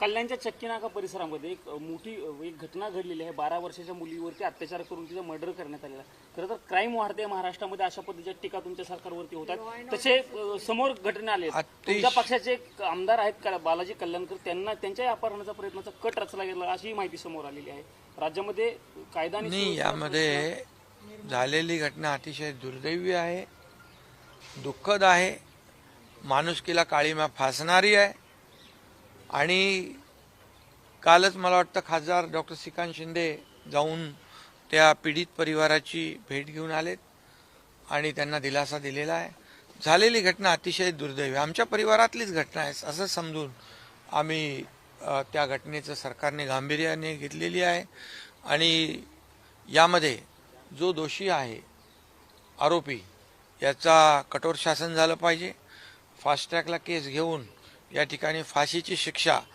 कल्याणच्या चक्कीनाका परिसरामध्ये एक मोठी एक घटना घडलेली आहे. बारा वर्षाच्या मुलीवरती अत्याचार करून तिचं मर्डर करण्यात आलेलं खरं तर क्राईम वाढते महाराष्ट्रामध्ये. अशा पद्धतीच्या टीका तुमच्या सरकारवरती होतात तसे समोर घटना आले तुमच्या पक्षाचे एक आमदार आहेत का- बालाजी कल्याणकर? त्यांना त्यांच्याही अपहरणाचा प्रयत्नाचा कट रचला गेला अशीही माहिती समोर आलेली आहे. राज्यामध्ये कायदा यामध्ये झालेली घटना अतिशय दुर्दैवी आहे दुःखद आहे माणुसकीला काळीमा फासणारी आहे. आणि कालच मला वाटतं खासदार डॉक्टर श्रीकांत शिंदे जाऊन त्या पीडित परिवाराची भेट घेऊन आलेत आणि त्यांना दिलासा दिलेला आहे. झालेली घटना अतिशय दुर्दैवी आमच्या परिवारातलीच घटना आहे असं समजून आम्ही त्या घटनेचं सरकारने गांभीर्याने घेतलेली आहे. आणि यामध्ये जो दोषी आहे आरोपी याचा कठोर शासन झालं पाहिजे. फास्ट ट्रॅकला केस घेऊन या ठिकाणी फाशीची शिक्षा